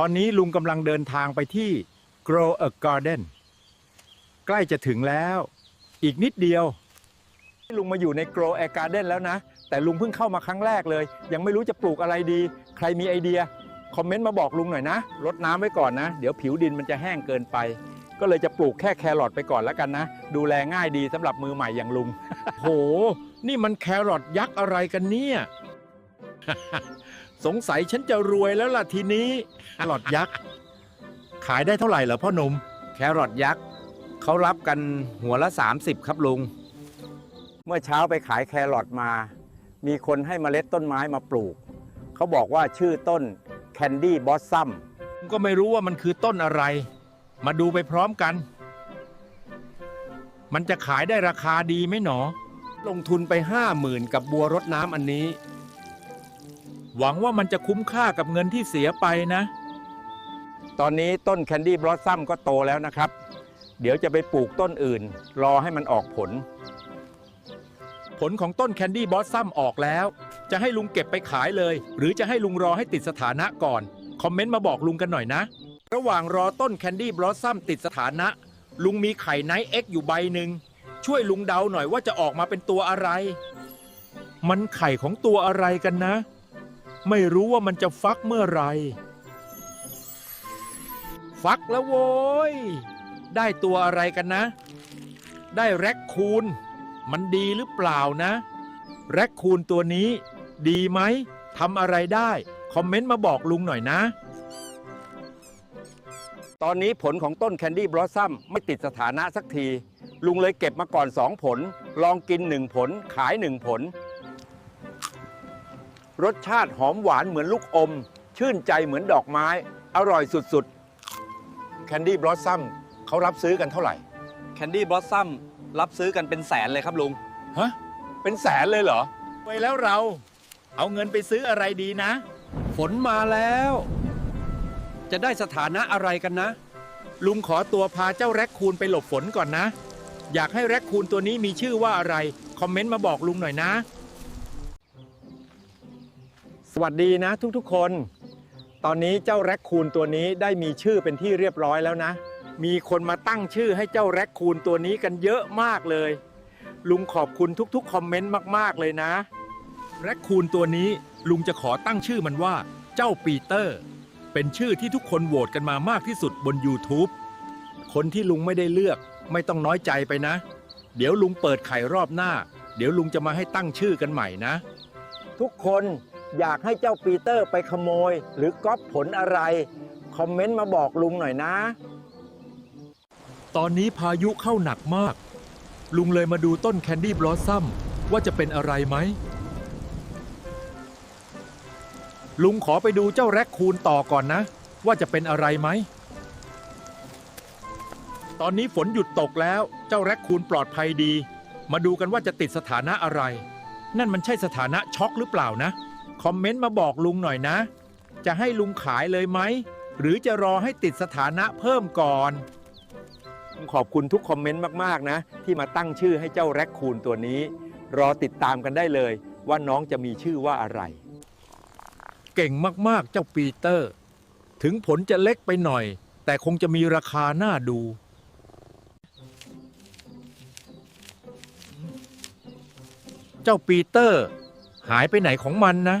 ตอนนี้ลุงกำลังเดินทางไปที่ Grow a Garden ใกล้จะถึงแล้ว อีกนิดเดียว ลุงมาอยู่ใน Grow a Garden แล้วนะ แต่ลุงเพิ่งเข้ามาครั้งแรกเลย ยังไม่รู้จะปลูกอะไรดี ใครมีไอเดีย คอมเมนต์มาบอกลุงหน่อยนะรดน้ำไว้ก่อนนะ เดี๋ยวผิวดินมันจะแห้งเกินไป ก็เลยจะปลูกแค่แครอทไปก่อนแล้วกันนะ ดูแลง่ายดีสำหรับมือใหม่อย่างลุง โห นี่มันแครอทยักษ์อะไรกันเนี่ย สงสัยฉันจะรวยแล้วล่ะทีนี้แครอทยักษ์ ขายได้เท่าไหร่เหรอพ่อหนุ่ม แครอทยักษ์เขารับกันหัวละ 30 ครับลุง เมื่อเช้าไปขายแครอทมา มีคนให้เมล็ดต้นไม้มาปลูก เขาบอกว่าชื่อต้นแคนดี้บอสซัมก็ไม่รู้ว่ามันคือต้นอะไร มาดูไปพร้อมกัน มันจะขายได้ราคาดีไหมหนอ ลงทุนไปห้าหมื่นกับบัวรดน้ำอันนี้ หวังว่ามันจะคุ้มค่ากับเงินที่เสียไปนะ ตอนนี้ต้นแคนดี้บลอสซัมก็โตแล้วนะครับ เดี๋ยวจะไปปลูกต้นอื่น รอให้มันออกผล ผลของต้นแคนดี้บอสซัมออกแล้ว จะให้ลุงเก็บไปขายเลย หรือจะให้ลุงรอให้ติดสถานะก่อน คอมเมนต์มาบอกลุงกันหน่อยนะ ระหว่างรอต้นแคนดี้บลอสซัมติดสถานะ ลุงมีไข่ไนท์เอ็กอยู่ใบหนึ่งช่วยลุงเดาหน่อยว่าจะออกมาเป็นตัวอะไร มันไข่ของตัวอะไรกันนะ ไม่รู้ว่ามันจะฟักเมื่อไหรฟักแล้วโว้ย ได้ตัวอะไรกันนะ ได้แร็คคูน มันดีหรือเปล่านะ แร็คคูนตัวนี้ ดีไหมทำอะไรได้ คอมเมนต์มาบอกลุงหน่อยนะ ตอนนี้ผลของต้นแคนดี้บลอสซัมไม่ติดสถานะสักที ลุงเลยเก็บมาก่อน 2 ผล ลองกิน 1 ผลขาย 1 ผล รสชาติหอมหวานเหมือนลูกอม ชื่นใจเหมือนดอกไม้ อร่อยสุดๆ แคนดี้บลอสซัมเขารับซื้อกันเท่าไหร่ แคนดี้บลอสซัมรับซื้อกันเป็นแสนเลยครับลุง ฮะ เป็นแสนเลยเหรอ ไปแล้วเรา เอาเงินไปซื้ออะไรดีนะ ฝนมาแล้ว จะได้สถานะอะไรกันนะ ลุงขอตัวพาเจ้าแร็คคูนไปหลบฝนก่อนนะ อยากให้แร็คคูนตัวนี้มีชื่อว่าอะไร คอมเมนต์มาบอกลุงหน่อยนะส วัสดีนะทุกๆคน ตอนนี้เจ้าแร็คคูนตัวนี้ได้มีชื่อเป็นที่เรียบร้อยแล้วนะ มีคนมาตั้งชื่อให้เจ้าแร็คคูนตัวนี้กันเยอะมากเลย ลุงขอบคุณทุกๆคอมเมนต์มากๆเลยนะ แร็คคูนตัวนี้ลุงจะขอตั้งชื่อมันว่า เจ้าปีเตอร์ เป็นชื่อที่ทุกคนโหวตกันมามากที่สุดบน YouTube คนที่ลุงไม่ได้เลือกไม่ต้องน้อยใจไปนะ เดี๋ยวลุงเปิดไข่รอบหน้า เดี๋ยวลุงจะมาให้ตั้งชื่อกันใหม่นะ ทุกคน อยากให้เจ้าปีเตอร์ไปขโมย หรือก๊อปผลอะไร คอมเมนต์มาบอกลุงหน่อยนะ ตอนนี้พายุเข้าหนักมาก ลุงเลยมาดูต้นแคนดี้บลอสซัมว่าจะเป็นอะไรไหม ลุงขอไปดูเจ้าแร็คคูนต่อก่อนนะ ว่าจะเป็นอะไรไหม ตอนนี้ฝนหยุดตกแล้วเจ้าแร็คคูนปลอดภัยดี มาดูกันว่าจะติดสถานะอะไร นั่นมันใช่สถานะช็อกหรือเปล่านะ คอมเมนต์มาบอกลุงหน่อยนะ จะให้ลุงขายเลยไหม หรือจะรอให้ติดสถานะเพิ่มก่อน ขอบคุณทุกคอมเมนต์มากๆนะ ที่มาตั้งชื่อให้เจ้าแร็คคูนตัวนี้ รอติดตามกันได้เลยว่าน้องจะมีชื่อว่าอะไร เก่งมากๆเจ้าปีเตอร์ ถึงผลจะเล็กไปหน่อย แต่คงจะมีราคาน่าดู เจ้าปีเตอร์ หายไปไหนของมันนะ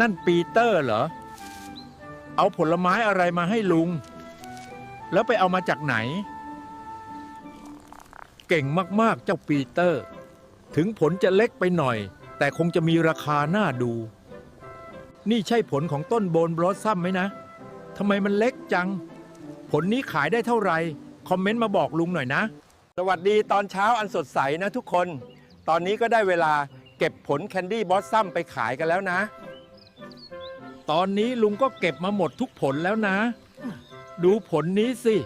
นั่นปีเตอร์เหรอ เอาผลไม้อะไรมาให้ลุง แล้วไปเอามาจากไหน เก่งมาก ๆ เจ้าปีเตอร์ ถึงผลจะเล็กไปหน่อย แต่คงจะมีราคาน่าดู นี่ใช่ผลของต้นโบนบลอสซัมไหมนะทำไมมันเล็กจัง ผลนี้ขายได้เท่าไหร่คอมเมนต์มาบอกลุงหน่อยนะ สวัสดีตอนเช้าอันสดใสนะทุกคน ตอนนี้ก็ได้เวลาเก็บผลแคนดี้บอสซัมไปขายกันแล้วนะ ตอนนี้ลุงก็เก็บมาหมดทุกผลแล้วนะ ดูผลนี้สิ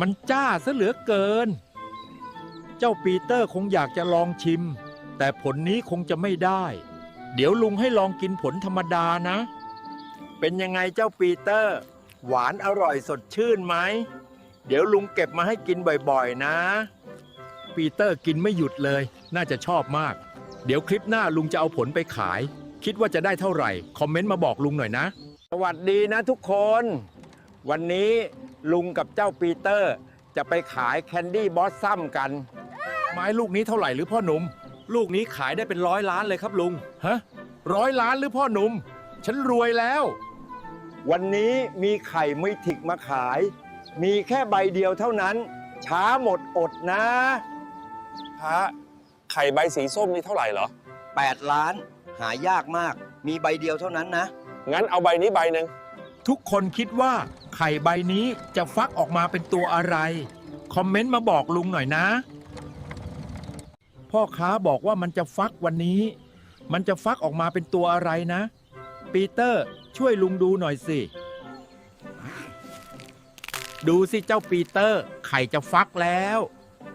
มันจ้าซะเหลือเกิน เจ้าปีเตอร์คงอยากจะลองชิม แต่ผลนี้คงจะไม่ได้ เดี๋ยวลุงให้ลองกินผลธรรมดานะ เป็นยังไงเจ้าปีเตอร์ หวานอร่อยสดชื่นไหม เดี๋ยวลุงเก็บมาให้กินบ่อยๆนะ ปีเตอร์กินไม่หยุดเลย น่าจะชอบมาก เดี๋ยวคลิปหน้าลุงจะเอาผลไปขาย คิดว่าจะได้เท่าไหร่ คอมเมนต์มาบอกลุงหน่อยนะ สวัสดีนะทุกคน วันนี้ลุงกับเจ้าปีเตอร์ จะไปขายแคนดี้บอสซัมกัน ไม้ลูกนี้เท่าไหร่หรือพ่อหนุ่ม ลูกนี้ขายได้เป็นร้อยล้านเลยครับลุง ฮะร้อยล้านหรือพ่อหนุ่ม ฉันรวยแล้ว วันนี้มีไข่มิทิกมาขาย มีแค่ใบเดียวเท่านั้น ช้าหมดอดนะพระไข่ใบสีส้มนี่เท่าไหร่เหรอ 8 ล้านหายากมาก มีใบเดียวเท่านั้นนะ งั้นเอาใบนี้ใบหนึ่งทุกคนคิดว่าไข่ใบนี้จะฟักออกมาเป็นตัวอะไร คอมเมนต์มาบอกลุงหน่อยนะ พ่อค้าบอกว่ามันจะฟักวันนี้ มันจะฟักออกมาเป็นตัวอะไรนะ ปีเตอร์ ช่วยลุงดูหน่อยสิ ดูสิเจ้าปีเตอร์ ไข่จะฟักแล้ว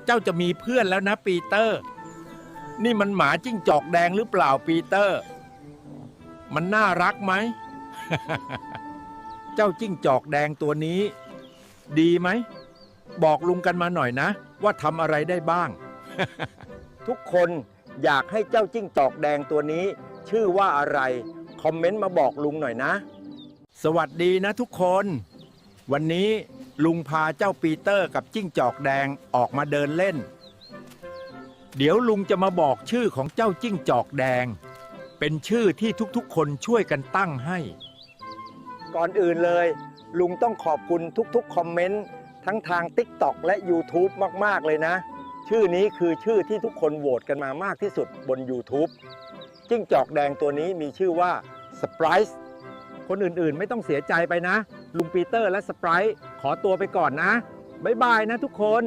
เจ้าจะมีเพื่อนแล้วนะปีเตอร์ นี่มันหมาจิ้งจอกแดงหรือเปล่าปีเตอร์ มันน่ารักไหม เจ้าจิ้งจอกแดงตัวนี้ ดีไหม บอกลุงกันมาหน่อยนะ ว่าทำอะไรได้บ้าง ทุกคนอยากให้เจ้าจิ้งจอกแดงตัวนี้ ชื่อว่าอะไร คอมเมนต์มาบอกลุงหน่อยนะ สวัสดีนะทุกคน วันนี้ลุงพาเจ้าปีเตอร์กับจิ้งจอกแดงออกมาเดินเล่น เดี๋ยวลุงจะมาบอกชื่อของเจ้าจิ้งจอกแดง เป็นชื่อที่ทุกๆ คนช่วยกันตั้งให้ ก่อนอื่นเลย ลุงต้องขอบคุณทุกๆ คอมเมนต์ทั้งทาง TikTok และ YouTube มากๆเลยนะ ชื่อนี้คือชื่อที่ทุกคนโหวตกันมามากที่สุดบน YouTube จิ้งจอกแดงตัวนี้มีชื่อว่า Surprise คนอื่นๆ ไม่ต้องเสียใจไปนะ ลุงปีเตอร์และ Sprite ขอตัวไปก่อนนะบ๊ายบายนะทุกคน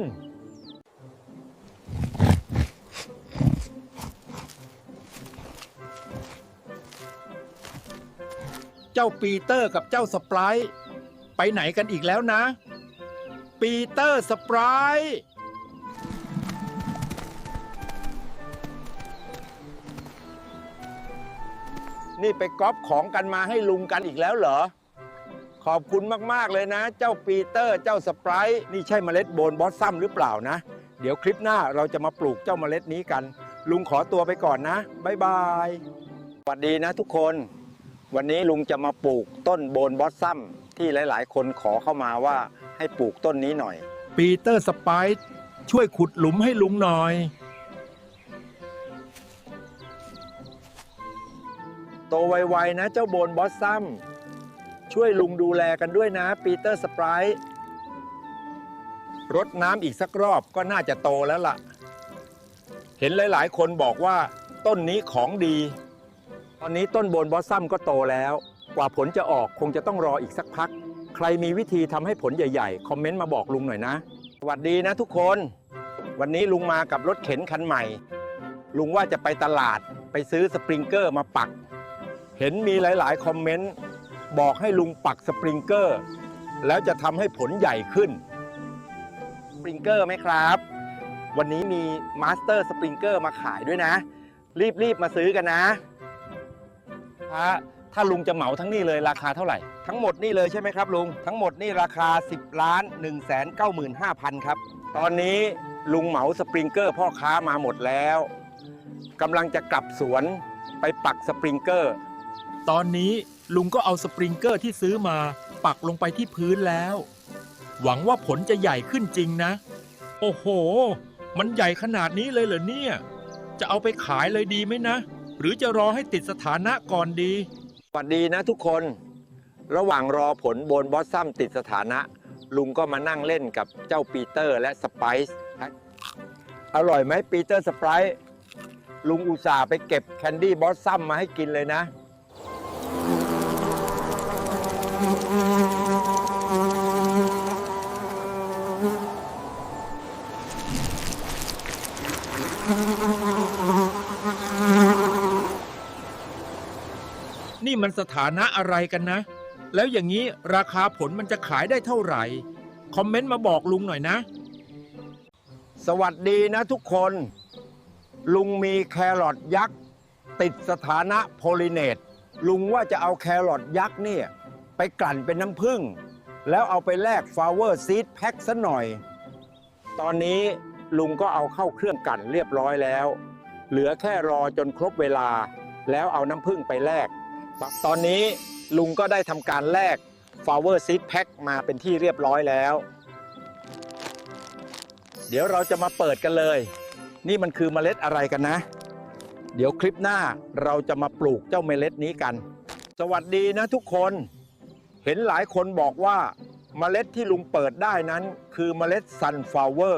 เจ้าปีเตอร์กับเจ้าสไปรท์ไปไหนกันอีกแล้วนะ ปีเตอร์สไปรท์ นี่ไปก๊อปของกันมาให้ลุงกันอีกแล้วเหรอ ขอบคุณมากๆเลยนะ เจ้าปีเตอร์เจ้าสไปรท์นี่ใช่เมล็ดโบนบอสซัมหรือเปล่านะ เดี๋ยวคลิปหน้าเราจะมาปลูกเจ้าเมล็ดนี้กัน ลุงขอตัวไปก่อนนะบ๊ายบายสวัสดีนะทุกคน วันนี้ลุงจะมาปลูกต้นโบนบอสซัมที่หลาย ๆ คนขอเข้ามาว่าให้ปลูกต้นนี้หน่อย ปีเตอร์สไปรท์ช่วยขุดหลุมให้ลุงหน่อย ตไวๆนะเจ้าโบนบอสซัมช่วยลุงดูแลกันด้วยนะ ปีเตอร์สปรท์รดน้ำอีกสักรอบก็น่าจะโตแล้วล่ะ เห็นหลายๆ คนบอกว่า ต้นนี้ของดี ตอนนี้ต้นโบนบอสซัมก็โตแล้ว กว่าผลจะออกคงจะต้องรออีกสักพัก ใครมีวิธีทำให้ผลใหญ่ๆ คอมเมนต์มาบอกลุงหน่อยนะ สวัสดีนะทุกคน วันนี้ลุงมากับรถเข็นคันใหม่ ลุงว่าจะไปตลาดไปซื้อสปริงเกอร์มาปัก เห็นมีหลาย ๆ คอมเมนต์ บอกให้ลุงปักสปริงเกอร์ แล้วจะทำให้ผลใหญ่ขึ้น สปริงเกอร์ไหมครับ วันนี้มีมาสเตอร์สปริงเกอร์มาขายด้วยนะ รีบ ๆ มาซื้อกันนะ ถ้าถ้าลุงจะเหมาทั้งนี้เลยราคาเท่าไหร่ ทั้งหมดนี่เลยใช่ไหมครับลุง ทั้งหมดนี่ราคา 10ล้าน1 9 5 0 0 0 ครับ ตอนนี้ลุงเหมาสปริงเกอร์พ่อค้ามาหมดแล้วกำลังจะกลับสวนไปปักสปริงเกอร์ ตอนนี้ลุงก็เอาสปริงเกอร์ที่ซื้อมา ปักลงไปที่พื้นแล้ว หวังว่าผลจะใหญ่ขึ้นจริงนะ โอ้โห มันใหญ่ขนาดนี้เลยเหรอเนี่ย จะเอาไปขายเลยดีไหมนะ หรือจะรอให้ติดสถานะก่อนดีสวัสดีนะทุกคน ระหว่างรอผลโบนบอสซัมติดสถานะ ลุงก็มานั่งเล่นกับเจ้าปีเตอร์และสไปซ์อร่อยไหมปีเตอร์สไปซ์ลุงอุตส่าห์ไปเก็บแคนดี้บอสซัมมาให้กินเลยนะ นี่มันสถานะอะไรกันนะ แล้วอย่างนี้ราคาผลมันจะขายได้เท่าไหร่ คอมเมนต์มาบอกลุงหน่อยนะ สวัสดีนะทุกคน ลุงมีแครอทยักษ์ ติดสถานะโพลิเนต ลุงว่าจะเอาแครอทยักษ์เนี่ย ไปกลั่นเป็นน้ำผึ้งแล้วเอาไปแลกฟลาวเวอร์ซีดแพ็คซะหน่อย ตอนนี้ลุงก็เอาเข้าเครื่องกลั่นเรียบร้อยแล้ว เหลือแค่รอจนครบเวลา แล้วเอาน้ำผึ้งไปแลก ตอนนี้ลุงก็ได้ทำการแลก Flower Seed Pack มาเป็นที่เรียบร้อยแล้ว เดี๋ยวเราจะมาเปิดกันเลย นี่มันคือเมล็ดอะไรกันนะ เดี๋ยวคลิปหน้าเราจะมาปลูกเจ้าเมล็ดนี้กัน สวัสดีนะทุกคน เห็นหลายคนบอกว่าเมล็ดที่ลุงเปิดได้นั้น คือเมล็ด Sunflower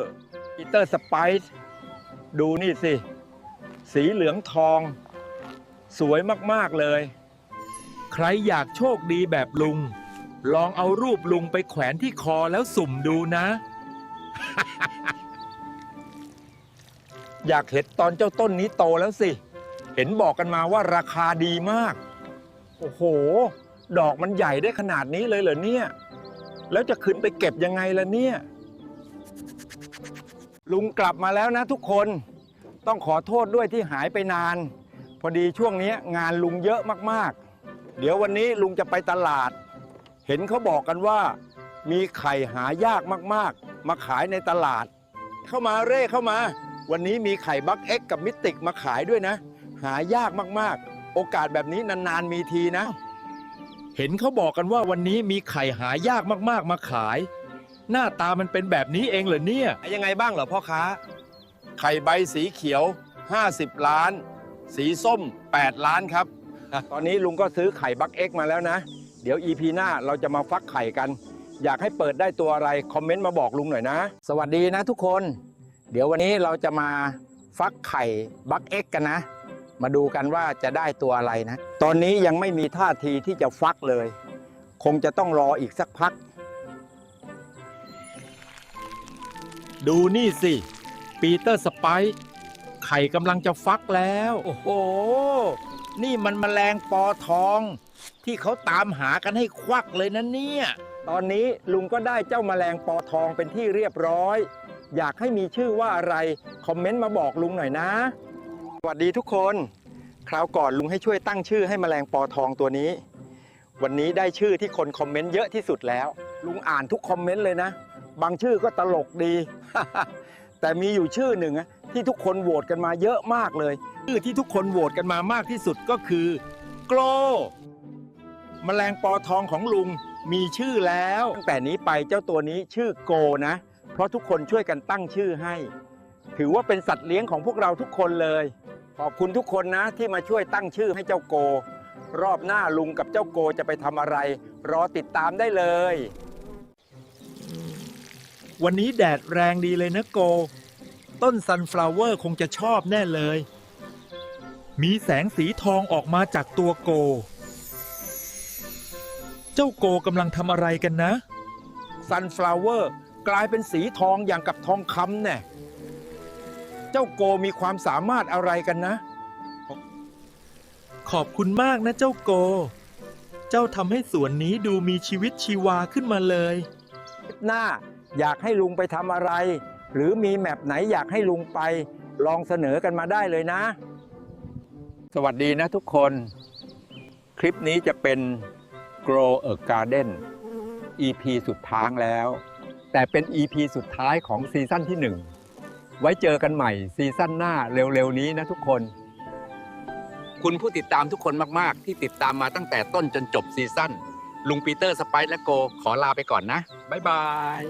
ปีเตอร์สไปซ์ดูนี่สิ สีเหลืองทอง สวยมาก ๆ เลย ใครอยากโชคดีแบบลุง ลองเอารูปลุงไปแขวนที่คอแล้วสุ่มดูนะ อยากเห็นตอนเจ้าต้นนี้โตแล้วสิ เห็นบอกกันมาว่าราคาดีมาก โอ้โห ดอกมันใหญ่ได้ขนาดนี้เลยเหรอเนี่ย แล้วจะขึ้นไปเก็บยังไงล่ะเนี่ย ลุงกลับมาแล้วนะทุกคน ต้องขอโทษด้วยที่หายไปนาน พอดีช่วงนี้งานลุงเยอะมากๆ เดี๋ยววันนี้ลุงจะไปตลาด เห็นเขาบอกกันว่า มีไข่หายากมากๆ มาขายในตลาด เข้ามาเร่เข้ามา วันนี้มีไข่บักเอ็กกับมิติกมาขายด้วยนะ หายากมากๆ โอกาสแบบนี้นานๆมีทีนะ เห็นเขาบอกกันว่าวันนี้มีไข่หายากมากๆมาขาย หน้าตามันเป็นแบบนี้เองเหรอเนี่ย ยังไงบ้างเหรอพ่อค้า ไข่ใบสีเขียว 50 ล้าน สีส้ม 8 ล้านครับ ตอนนี้ลุงก็ซื้อไข่บักเอ็กมาแล้วนะ เดี๋ยว EP หน้าเราจะมาฟักไข่กัน อยากให้เปิดได้ตัวอะไร คอมเมนต์มาบอกลุงหน่อยนะ สวัสดีนะทุกคน เดี๋ยววันนี้เราจะมาฟักไข่บักเอ็กกันนะ มาดูกันว่าจะได้ตัวอะไรนะ ตอนนี้ยังไม่มีท่าทีที่จะฟักเลย คงจะต้องรออีกสักพัก ดูนี่สิ ปีเตอร์สไปซ์ไข่กำลังจะฟักแล้ว โอ้โห นี่มันแมลงปอทอง ที่เขาตามหากันให้ควักเลยนะเนี่ย ตอนนี้ลุงก็ได้เจ้าแมลงปอทองเป็นที่เรียบร้อย อยากให้มีชื่อว่าอะไร คอมเมนต์มาบอกลุงหน่อยนะ สวัสดีทุกคน คราวก่อนลุงให้ช่วยตั้งชื่อให้แมลงปอทองตัวนี้ วันนี้ได้ชื่อที่คนคอมเมนต์เยอะที่สุดแล้ว ลุงอ่านทุกคอมเมนต์เลยนะ บางชื่อก็ตลกดี แต่มีอยู่ชื่อหนึ่งที่ทุกคนโหวตกันมาเยอะมากเลย ชื่อที่ทุกคนโหวตกันมามากที่สุดก็คือ โกลแมลงปอทองของลุงมีชื่อแล้ว ตั้งแต่นี้ไปเจ้าตัวนี้ชื่อโกนะ เพราะทุกคนช่วยกันตั้งชื่อให้ ถือว่าเป็นสัตว์เลี้ยงของพวกเราทุกคนเลย ขอบคุณทุกคนนะที่มาช่วยตั้งชื่อให้เจ้าโก รอบหน้าลุงกับเจ้าโกจะไปทำอะไร รอติดตามได้เลย วันนี้แดดแรงดีเลยนะโก ต้นซันฟลาวเวอร์คงจะชอบแน่เลย มีแสงสีทองออกมาจากตัวโก เจ้าโกกำลังทำอะไรกันนะ ซันฟลาวเวอร์กลายเป็นสีทองอย่างกับทองคำแน่เจ้าโกมีความสามารถอะไรกันนะ ขอบคุณมากนะเจ้าโก เจ้าทำให้สวนนี้ดูมีชีวิตชีวาขึ้นมาเลย หน้าอยากให้ลุงไปทำอะไร หรือมีแมปไหนอยากให้ลุงไป ลองเสนอกันมาได้เลยนะ สวัสดีนะทุกคน คลิปนี้จะเป็น Grow a Garden EP สุดท้ายแล้ว แต่เป็น EP สุดท้ายของซีซั่นที่1 ไว้เจอกันใหม่ซีซั่นหน้าเร็วๆนี้นะทุกคน คุณผู้ติดตามทุกคนมากๆ ที่ติดตามมาตั้งแต่ต้นจนจบซีซั่นลุงปีเตอร์สไปซ์และโก ขอลาไปก่อนนะ บ๊ายบาย